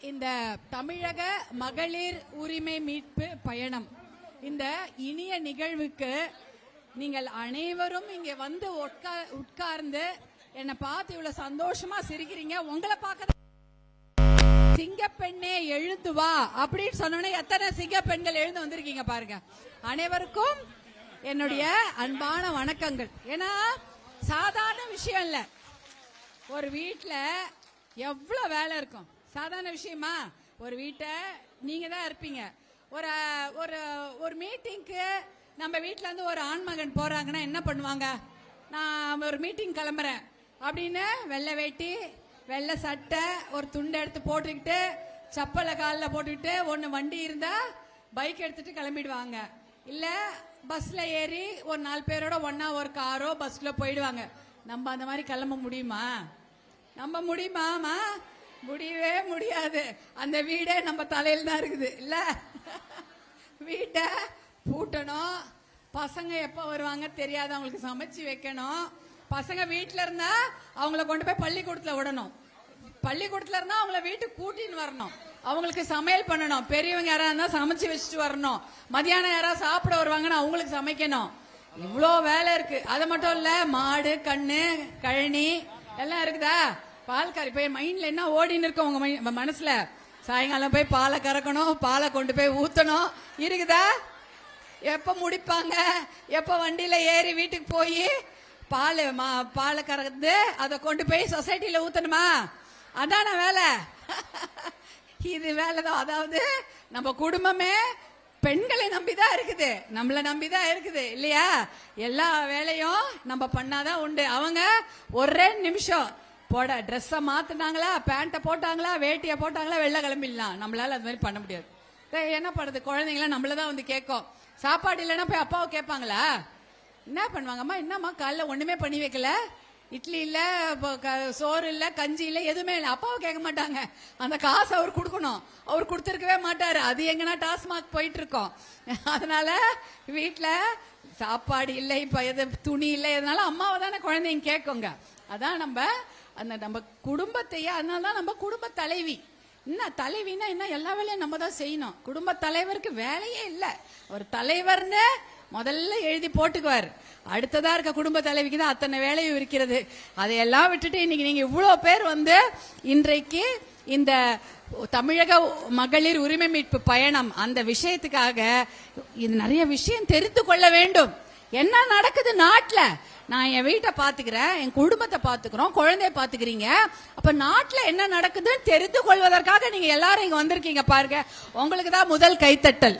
இந்த தமிழக மகளிர் உரிமை மீட்பு பயணம். இந்த இனிய நிகழ்வுக்கு நீங்கள் அனைவரும் இங்கே வந்து உட்கார்ந்து என்னை பார்த்து இவ்வளவு சந்தோஷமா சிரிக்கிறீங்க. உங்களை பார்க்க சிங்கப்பெண்ணே எழுந்து வா அப்படின்னு சொன்னோன்னே எத்தனை சிங்க பெண்கள் எழுந்து வந்திருக்கீங்க பாருங்க. அனைவருக்கும் என்னுடைய அன்பான வணக்கங்கள். ஏன்னா சாதாரண விஷயம் இல்ல. ஒரு வீட்டில் எவ்வளவு வேலை இருக்கும். சாதாரண விஷயமா? ஒரு வீட்டை நீங்க தான் இருப்பீங்க. ஒரு ஒரு ஒரு மீட்டிங்க்கு நம்ம வீட்டில இருந்து ஒரு ஆண்மகன் போறாங்கன்னா என்ன பண்ணுவாங்க? நான் ஒரு மீட்டிங் கிளம்புறேன். அப்படின்னு வெள்ளை வேட்டி வெள்ளை சட்டை ஒரு துண்டை எடுத்து போட்டுக்கிட்டு சப்பலை காலில் போட்டுக்கிட்டு ஒன்று வண்டி இருந்தா பைக் எடுத்துட்டு கிளம்பிடுவாங்க. இல்ல பஸ்ல ஏறி ஒரு நாலு பேரோட ஒண்ணா ஒரு காரோ பஸ்ல போயிடுவாங்க. நம்ம அந்த மாதிரி கிளம்ப முடியுமா? நம்ம முடியுமாமா முடியவே முடியாது. அந்த வீடே நம்ம தலையில் தான் இருக்குது. இல்ல? வீட்டை பூட்டணும். பசங்க எப்ப வருவாங்க தெரியாது. அவங்களுக்கு சமைச்சு வைக்கணும். பசங்க வீட்டில் இருந்தா அவங்கள கொண்டு போய் பள்ளிக்கூடத்துல விடணும். பள்ளிக்கூடத்துல இருந்தா அவங்கள வீட்டுக்கு கூட்டின்னு வரணும். அவங்களுக்கு சமையல் பண்ணணும். பெரியவங்க யாரா இருந்தா சமைச்சு வச்சுட்டு வரணும். மதியானம் யாராவது சாப்பிட வருவாங்கன்னா அவங்களுக்கு சமைக்கணும். இவ்வளோ வேலை இருக்கு. அது மட்டும் இல்ல மாடு கண்ணு கழனி எல்லாம் இருக்குதா? பால்காரி போய் மைண்ட்ல என்ன ஓடின்னு இருக்கு உங்க மை- மனசுல? சாயங்காலம் போய் பாலை கறக்கணும் பாலை கொண்டு போய் ஊத்தணும். இருக்குதா? எப்ப முடிப்பாங்க? எப்ப வண்டியில ஏறி வீட்டுக்கு போய் பால் மா பாலை கறந்து அதை கொண்டு போய் சொசைட்டில ஊத்தணுமா? அதான வேலை. இது வேலைதான் அதாவது நம்ம குடும்பமே பெண்களை நம்பிதான் இருக்குது. நம்மள நம்பிதான் இருக்குது. இல்லையா? எல்லா வேலையும் நம்ம பண்ணாதான் உண்டு. அவங்க ஒரே நிமிஷம் போட ட்ரெஸ்ஸை மாத்தினாங்களா பேண்ட்டை போட்டாங்களா வேட்டியை போட்டாங்களா வெளில கிளம்பிடலாம் நம்மளால அது மாதிரி பண்ண முடியாது. என்ன பண்ணுறது குழந்தைங்களாம் நம்மள தான் வந்து கேட்கும். சாப்பாடு இல்லைன்னா போய் அப்பாவை கேட்பாங்களா? என்ன பண்ணுவாங்கம்மா என்னம்மா காலைல ஒண்ணுமே பண்ணி வைக்கல. இட்லி இல்ல இப்போ சோறு இல்ல கஞ்சி இல்ல எதுவுமே இல்லை. அப்பாவை கேட்க மாட்டாங்க. அந்த காசு அவர் கொடுக்கணும். அவர் கொடுத்துருக்கவே மாட்டாரு. அது எங்கன்னா டாஸ்மாக் போயிட்டு இருக்கோம் அதனால வீட்டில் சாப்பாடு இல்லை இப்ப எது துணி இல்லை எதனால அம்மாவை தானே குழந்தைங்க கேட்குங்க. அதான் நம்ம அந்த நம்ம குடும்பத்தையே அதனால தான் நம்ம குடும்ப தலைவி. என்ன தலைவினா என்ன? எல்லா வேலையும் நம்ம தான் செய்யணும். குடும்ப தலைவருக்கு வேலையே இல்லை. அவர் தலைவர்னு முதல்ல எழுதி போட்டுக்குவார். அடுத்ததா இருக்க குடும்ப தலைவிக்கு தான் அத்தனை வேலையும் இருக்கிறது. அதையெல்லாம் விட்டுட்டு இன்னைக்கு நீங்க இவ்வளோ பேர் வந்து இன்றைக்கு இந்த தமிழக மகளிர் உரிமை மீட்பு பயணம் அந்த விஷயத்துக்காக இது நிறைய விஷயம் தெரிந்து கொள்ள வேண்டும். என்ன நடக்குது நாட்டில்? நான் என் வீட்டை பாத்துக்கிறேன் என் குடும்பத்தை பாத்துக்கிறோம் குழந்தைய பாத்துக்கிறீங்க அப்ப நாட்டுல என்ன நடக்குதுன்னு தெரிந்து கொள்வதற்காக நீங்க எல்லாரும் இங்க வந்திருக்கீங்க பாருங்க. உங்களுக்கு தான் முதல் கைத்தட்டல்.